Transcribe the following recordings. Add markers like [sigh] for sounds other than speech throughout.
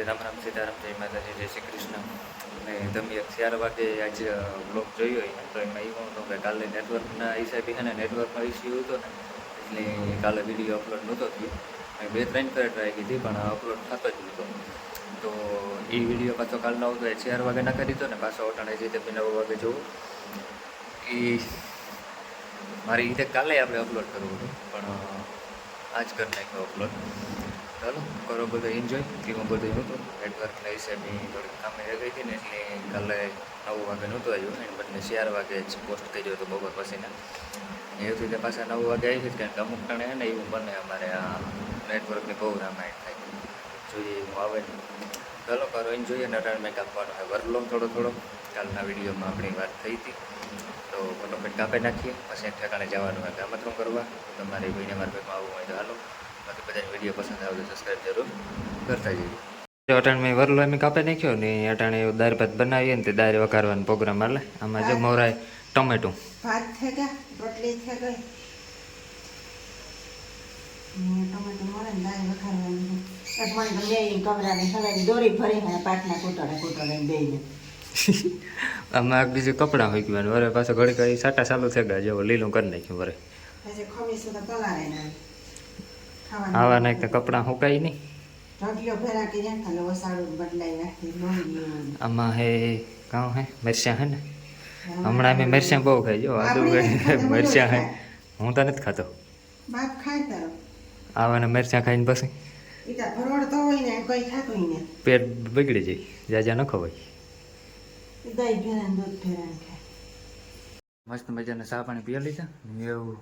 રામ રામ સીતારામ જય માતાજી જય શ્રી કૃષ્ણ અને તમે ચાર વાગે આજ બ્લોગ જોયો હોય તો એમાં એવું હતું કે કાલે નેટવર્કના હિસાબે છે ને નેટવર્કનો ઇસ્યુ હતો ને એટલે કાલે વીડિયો અપલોડ નહોતો થયો મેં બે ત્રણ ફેર ટ્રાય કીધી પણ અપલોડ થતો જ નહોતો તો એ વીડિયો પાછો કાલનો હતો એ ચાર વાગે ના કરી દીધો ને પાછો ઓટાણે જે તે નવ વાગે જોવું એ મારી રીતે કાલે આપણે અપલોડ કરવું હતું, પણ આજ કરી નાખ્યો અપલોડ ચાલો, કરો બધો એન્જોય કેવું બધું નહોતું. નેટવર્કના હિસાબે થોડીક કામે રહી ગઈ હતી ને, એટલે કાલે નવ વાગે નહોતું આવ્યું એને બદલે ચાર વાગે જ પોસ્ટ કર્યો હતો બપોર પછીના. એવું રીતે પાછા નવ વાગે આવી છે કારણ કે અમુક ટાણે ને, એવું બને અમારે આ નેટવર્કની બહુ રામાયણ થાય. જોઈએ એવું આવે. ચાલો, કરો એન્જોય અને અટાણ મેં કાપવાનો હોય. વરલોમ થોડો થોડો. કાલના વિડીયોમાં આપણી વાત થઈ હતી. તો ફટોફટ કાપી નાખીએ, પછી ઠેકાણે જવાનું હોય આમંત્રણ કરવા. તમારી કોઈને મારા ભેગમાં આવવું હોય તો હાલો. બાકી બધાને વીડિયો પસંદ આવે તો સબસ્ક્રાઈબ જરૂર કરતા જઈએ. અટાણ મેં વરલો એમ કાપી નાખ્યો ને અટાણે દાળ ભાત બનાવીએ ને તે દાળ વઘારવાનો પ્રોગ્રામ હાલે. આમાં જો મોરાય ટમેટું. ભાત થઈ ગયા રોટલી થઈ ગઈ. ટમેટું મળે ને દાળ વઘારવાની છે. એક મને કમરાની સવારે દોરી ભરી પાટના કૂટોડે કૂટોડે બેયને [laughs] આમાં એક બીજું કપડાં હોય ગયું વરે પાછો ઘડી ઘડી સાટા ચાલુ થઈ ગયા જેવો લીલું કરી નાખ્યું વરે. ખમી ખમીસું તો પલાળે ને. આવા નાખ તો કપડાં સુકાય નહીં. ઢગલીઓ ભેરા કે જાય ખાલી ઓસાડું બદલાઈ નાખી આમાં હે કાં હે? મરચાં હે ને? હમણાં મેં મરચાં બહુ ખાઈ જો આદુ મરચાં હે. હું તો નથી ખાતો. બાપ ખાય તારો. આવાના મરચાં ખાઈને પછી? તો હોય ને કોઈ ખાતું ને. પેટ બગડી જાય જાજા ન ખવાય. દહીં દૂધ મસ્ત મજાના ચા પાણી પી લીધા એવું.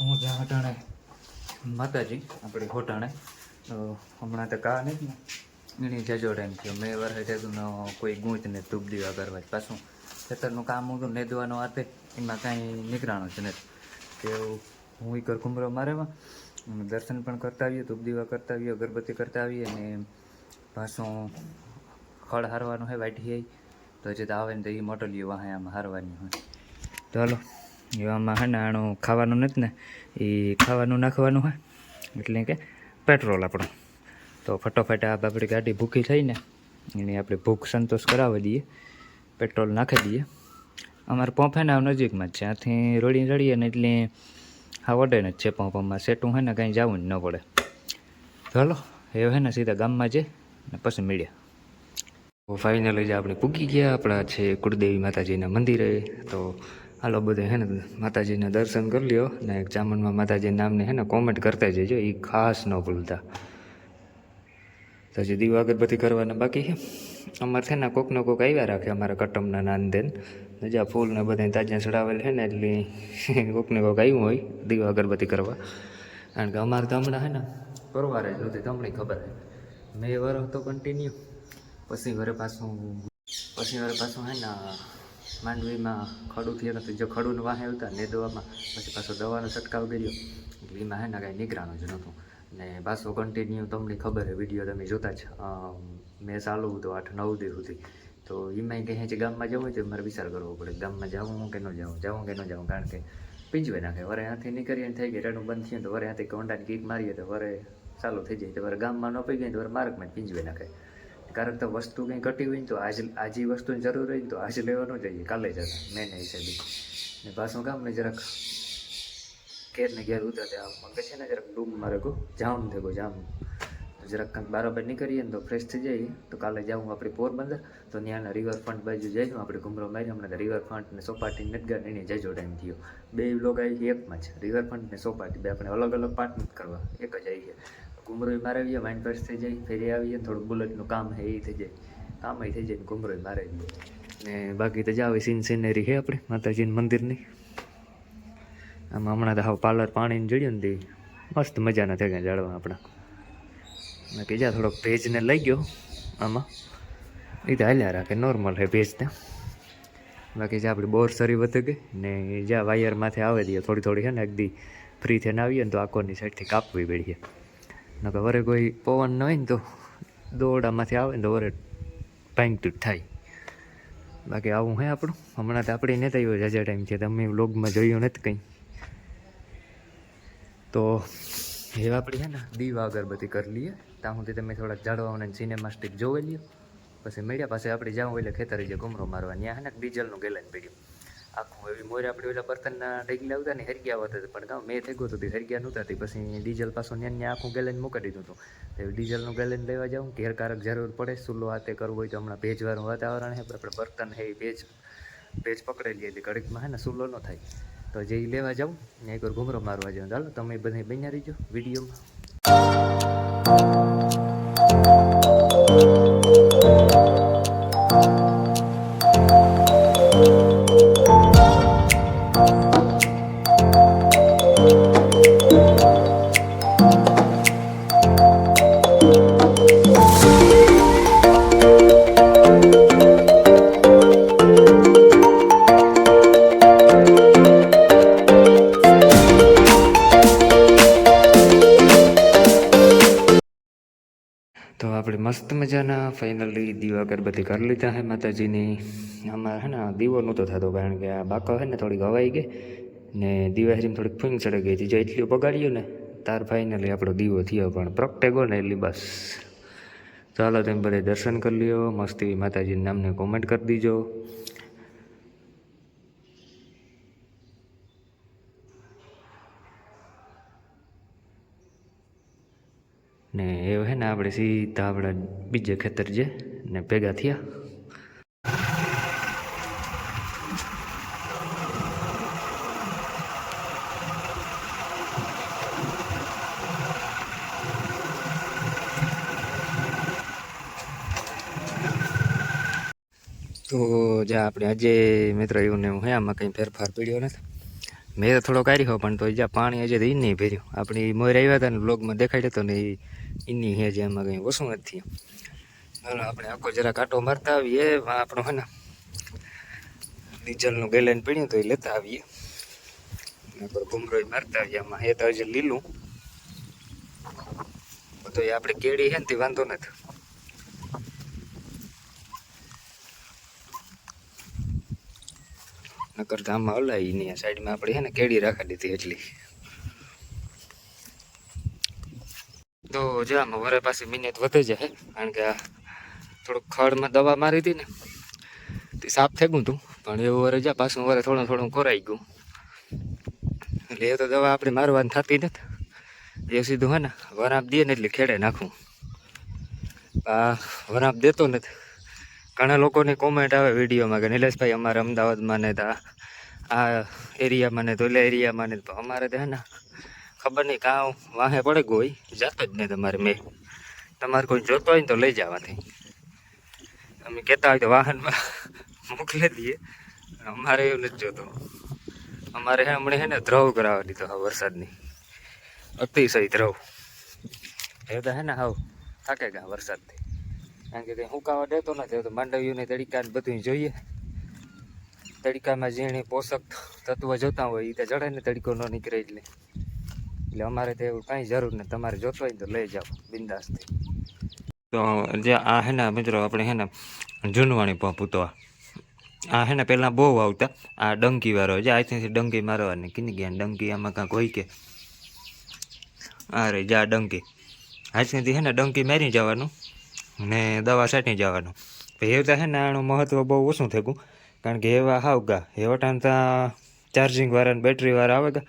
હું જ્યાં હટાણે માતાજી, આપણી હોટાણે તો હમણાં તો કા નહીં એની જજો ટાઈમ થયો. મેં વર્ષે થયું કોઈ ગૂંચ ને ધૂપ દીવા કરવા પાછું. ખેતરનું કામ હતું નેદવાનો હાથે એમાં કાંઈ નીકળાણું જ નથી. કે હું એ ઘરઘુમરો મારેવા દર્શન પણ કરતા આવીએ, ધૂપ દીવા કરતા આવીએ, અગરબત્તી કરતા આવીએ, અને પાછું ખડ હારવાનું હોય વાટી તો જે તો આવે ને તો એ મોટલીઓ વાહે આમ હારવાની હોય. ચાલો એવામાં હે ને આનું ખાવાનું નથી ને, એ ખાવાનું નાખવાનું હોય, એટલે કે પેટ્રોલ આપણું. તો ફટોફટ આ આપણી ગાડી ભૂખી થઈને એની આપણે ભૂખ સંતોષ કરાવી દઈએ પેટ્રોલ નાખી દઈએ. અમારે પંપ હે ને નજીકમાં જ છે ત્યાંથી રડી રડીએ ને એટલે હા વડે ને જ છે પંપમાં સેટું હે ને કાંઈ જવું જ ન પડે. ચાલો એ હે ને સીધા ગામમાં જઈ ને પછી મળ્યા ફાઇનલી જે આપણે પૂગી ગયા આપણા છે કુળદેવી માતાજીના મંદિરે, તો હાલો બધે હે ને માતાજીના દર્શન કરી લ્યો ને એક ચામુંડમાં માતાજી નામને હે ને કોમેન્ટ કરતા જજો એ ખાસ ન ભૂલતા. તો હજી દીવા અગરબત્તી કરવાના બાકી છે. અમારે છે ને કોકનો કોક આવ્યા રાખે અમારા કટમના નાનદેન. નજા ફૂલ ને બધા તાજા ચડાવેલ છે ને એટલે કોકને કોક આવ્યું હોય દીવા અગરબત્તી કરવા. કારણ કે અમારે તો હમણાં હે ને પરવારે જ નહોતી તમને ખબર મેં વર તો કન્ટિન્યુ પછી ઘરે પાછું, પછી ઘરે પાછું હે ને માંડવીમાં ખડું થયું નથી જો ખડું વાહે આવતા ને દવામાં પછી પાછો દવાનો છંટકાવ કર્યો. એટલે એમાં હે ને કાંઈ નીકળાનું જ નહોતું. ને પાછો કન્ટિન્યુ તમને ખબર છે વીડિયો તમે જોતા જ મેં ચાલુ હતું આઠ નવ દિવસ સુધી. તો એમાંય કહે છે ગામમાં જવું હોય તો મારે વિચાર કરવો પડે, ગામમાં જવું કે ન જવું? જવું કે ન જવું? કારણ કે પીંજવે નાખે. વરે હાથી નીકળીએ થઈ ગઈ રેડું બંધ થયું તો વરે હાથે કોંડાની કીક મારીએ તો વરે ચાલુ થઈ જાય. તો વરે ગામમાં ન પી ગઈ તો વરે માર્ગમાં જ પીંજવે નાખે. કારણ કે વસ્તુ કંઈ ઘટી હોય ને તો આજ આજ વસ્તુની જરૂર હોય ને તો આજે લેવાનું જઈએ કાલે જતા મેં હિસાબે. ને પાછું કામ ને જરાક ઘેર ને ઘેર ઉતરતા મગજ છે ને જરાક ડૂબ મારે કહું જામ થયો જામ તો જરાક કંઈક બરાબર નીકળીએ ને તો ફ્રેશ થઈ જઈએ. તો કાલે જાઉં આપણે પોરબંદર. તો ત્યાંના રિવરફ્રન્ટ બાજુ જઈશું આપણે ઘુમરો મારી હમણાં રિવરફ્રન્ટ ને સોપાટી નથી ગયા એની જજો ટાઈમ થયો. બે લોકો આવી એકમાં જ. રિવરફ્રન્ટ ને સોપાટી બે આપણે અલગ અલગ પાર્ટ નથી કરવા. એક જ આવીએ મારે આવીએ માઇન્ડ ફ્રેશ થઈ જાય, ફેરી આવીએ થોડું બુલેટનું કામ હે એ થઈ જાય. કામ એ થઈ જાય ને ઘુમરો મારાવીએ ને બાકી તો જાવ સીન સિનેરી છે આપણે, માતાજીના મંદિરની. આમ હમણાં તો હાવ પાર્લર પાણીને જોડ્યું ને તે, મસ્ત મજાના થઈ ગયા જાળવા આપણા. મેં કીધા થોડોક ભેજને લઈ ગયો, આમાં. એ તો હાલ્યા રાખે નોર્મલ હે ભેજ ત્યાં. બાકી જે આપણી બોર સરી વધી ગઈ, ને જ્યાં વાયર માથે આવે દઈએ થોડી થોડી છે ને એકદી ફ્રી થઈને આવીએ ને તો આકોની સાઈડથી કાપવી પડીએ નકર વરે કોઈ પવન ન હોય ને તો દોરડામાંથી આવે ને તો વરે જ થાય બાકી આવું હે આપણું? હમણાં તો આપણે નથી આવ્યો જાજા ટાઈમ છે. તમે વ્લોગમાં જોયું નથી કંઈ. તો એ આપણી છે ને દીવા અગરબત્તી કરી લઈએ. ત્યાં સુધી તમે થોડાક જાડવાઓને સિનેમા સ્ટિક જોઈ લ્યો. પછી મેળ્યા પાસે આપણે જાઉં એટલે ખેતરે જે ઘુમરો મારવા, ત્યાં ને ડીઝલનું ગેલન પડ્યું. આખું એવી મોરે આપણે ઓલા બર્તનના ઢગલા આવતા ને હરગ્યા આવતા પણ ગામ મેં થઈ ગયું હતું હરગ્યા નહોતા હતી પછી ડીઝલ પાછું ત્યાં ત્યાં આખું ગેલન મૂકી દીધું હતું. તો ડીઝલનું ગેલન લેવા જાઉં ઘેરકારક જરૂર પડે, ચૂલો હાથે કરવું હોય તો હમણાં ભેજવાળું વાતાવરણ છે, આપણે બર્તન છે એ ભેજ ભેજ પકડેલી એટલે ઘડીકમાં હે ને ચૂલો ન થાય. તો જે લેવા જાઉં ને એક વાર ઘુમરો મારવા જાઉં. ચાલો તમે બધા બન્યા રહીજો વિડીયોમાં. મજાના? ફાઇનલી દીવા અગરબત્તી કરી લીધા હે માતાજીની. આમાં હે ને દીવો નહોતો થતો કારણ કે આ બાકો હે ને થોડીક હવાઈ ગઈ ને દીવાહરીમાં હરીમ થોડીક ફૂંગ ચડી ગઈ હતી. જો એટલું બગાડ્યું ને, તાર ફાઇનલી આપણો દીવો થયો. પણ પ્રગટેગો ને એટલી બસ. ચાલો તમે બધે દર્શન કરી લ્યો. મસ્તી માતાજીના નામને કોમેન્ટ કરી દીજો. ને એ હે ને આપણે સીધા આપણા બીજે ખેતર જે ને ભેગા થયા. તો જ્યાં આપણે આજે મિત્ર એવું ને હે, આમાં કંઈ ફેરફાર પડ્યો નથી. મેં તો થોડો કાઢ્યો પણ તો જ્યાં પાણી હજી તો એ નહીં ભર્યું. આપણી મોર આવ્યા હતા ને બ્લોગમાં દેખાડ્યો હતો ને એ ઈની હે જે એમાં કંઈ ઓછું નથી. ચાલો આપણે આખો જરા કાંટો મારતા આવીએ. આપણો હે ને ડીઝલનું ગેલેન પીણ્યું તો એ લેતા આવીએ. ઘૂમરો મારતા આવીએ. આમાં હે તો હજી લીલું. તો એ આપણે કેળી હે ને તે વાંધો નથી. નકર તો આમાં હલાય નહીં સાઈડમાં. આપણે હે ને કેળી રાખી દીધી એટલી. તો જો આમાં વરે પાસે મિનિટ વધે જાય કારણ કે થોડુંક ખડમાં દવા મારી હતી ને, તે સાફ થઈ ગયું હતું. પણ એવું વરે જા પાછું વરે થોડું થોડું કોરાઈ ગયું. એટલે એ તો દવા આપણે મારવાની થતી નથી. એ સીધું હે ને, વરાપ દઈએ ને એટલે ખેડે નાખું. આ વરાપ દેતો નથી. ઘણા લોકોની કોમેન્ટ આવે વિડીયોમાં કે નિલેશભાઈ અમારે અમદાવાદમાં ને આ એરિયામાં ને તો એરિયામાં ને અમારે તો હે ને ખબર નહીં, કાં વાહે પડે ગોઈ જતો જ નહીં તમારે મેં. તમારે કોઈ જોતો હોય ને તો લઈ જવાથી. અમે કહેતા હોય તો વાહનમાં [laughs] મોકલી દઈએ. અમારે એવું નથી જોતો. અમારે હમણાં હે ને ધ્રવ કરાવવા દીધો હા વરસાદની. અતિશય ધ્રવ એ તો હે ને હાવ થાકે ગયા વરસાદથી. કારણ કે કંઈ હુકાવા દેતો નથી તો માંડવીઓને તડીકા બધું જોઈએ. તડકામાં ઝીણી પોષક તત્વ જોતા હોય એ તો જડે ને તડકો ન નીકળે એટલે. એટલે અમારે તો એવું કાંઈ જરૂર નથી. તમારે જોતો હોય તો લઈ જાઓ, બિંદાસથી. તો જે આ હે ને મિત્રો, આપણે હે ને જૂનવાણી પૂતવા. આ હે ને પહેલાં બહુ આવતા. આ ડંકી વાળો જે અહીંથી ડંકી મારવાની. કીની ગયા ડંકી? આમાં કાંઈક હોય કે? આ રે, જા ડંકી. આજથી હે ને ડંકી મારી જવાનું ને દવા છાંટી જવાનું. પછી એ તો હે ને આનું મહત્ત્વ બહુ ઓછું થયું. કારણ કે એવા હાવ ગા. ટાઈમ ત્યાં ચાર્જિંગ વાળા ને બેટરી વાળા આવે ગા.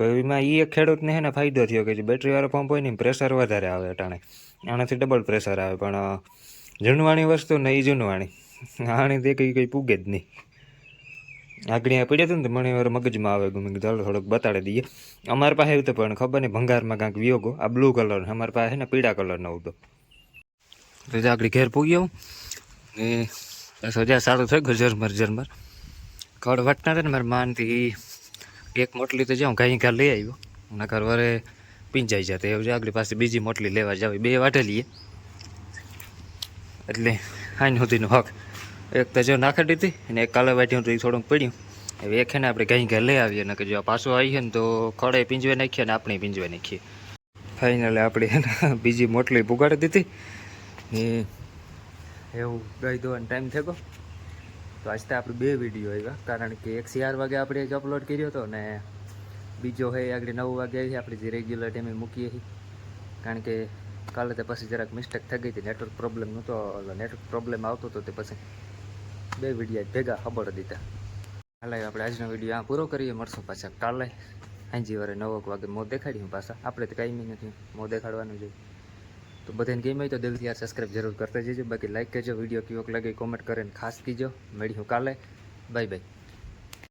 પછી એમાં એ એક ખેડૂતને ને ફાયદો થયો કે જે બેટરી વાળો પંપ હોય ને પ્રેશર વધારે આવે અટાણે. આનાથી ડબલ પ્રેશર આવે પણ અ, જૂનવાણી વસ્તુ ને એ જૂનવાણી આણી તે કંઈ કંઈ પૂગે જ નહીં. આગળ અહીંયા પડ્યા હતું ને તો મને વાર મગજમાં આવે ગમે ચાલો થોડોક બતાડી દઈએ. અમારી પાસે એવું તો પણ ખબર નહીં ભંગારમાં કાંઈક વિયોગો. આ બ્લુ કલર અમારી પાસે ને પીળા કલરનો હતો તો આગળ ઘેર પૂગ્યો બસ હજાર સારું થઈ ગયું ઝરમર ઝરમર. ખડ વાટના હતા ને મારા માનથી એક મોટલી તો જાઉં કાંઈ કાંઈ લઈ આવ્યો. નકર વરે પીંજાઈ જતા. એવું આગળ પાસે બીજી મોટલી લેવા જાવ બે વાટે લઈએ એટલે હાઈન સુધીનો હક. એક તો જો નાખી દીધી અને એક કાલે વાટ્યું તો એ થોડુંક પડ્યું. હવે એક ને આપણે કંઈ ઘરે લઈ આવીએ ને કે જો પાછું આવીએ ને તો ખડે પીંજવે નાખીએ ને આપણે પીંજવે નાખીએ. ફાઇનલી આપણે એને બીજી મોટલી પુગાડી દીધી. ને એવું ગાય ધોવાનો ટાઈમ થઈ ગયો. તો આજ તો આપણે બે વીડિયો આવ્યા કારણ કે એક ચાર વાગે આપણે એક અપલોડ કર્યો હતો ને બીજો હે આગળ નવ વાગે આવી આપણે જે રેગ્યુલર ટાઈમે મૂકીએ છીએ કારણ કે કાલે તે પછી જરાક મિસ્ટેક થઈ ગઈ હતી નેટવર્ક પ્રોબ્લેમ નહોતો નેટવર્ક પ્રોબ્લેમ આવતો હતો તે પછી બે વિડીયા ભેગા ખબર દીધા. હાલે આપણે આજનો વીડિયો આ પૂરો કરીએ, મળશું પાછા કાલે. હાંજી વારે નવક વાગે મો દેખાડીએ પાછા. આપણે તો કાંઈ નથી, મો દેખાડવાનું જોઈએ તો બધાને ગેમ હોય તો દિલથી યાર સબસ્ક્રાઈબ જરૂર કરતા જજો. બાકી લાઈક કરજો વીડિયો કેવોક લાગે કોમેન્ટ કરીને ખાસ કીજો. મળ્યું કાલે. Bye bye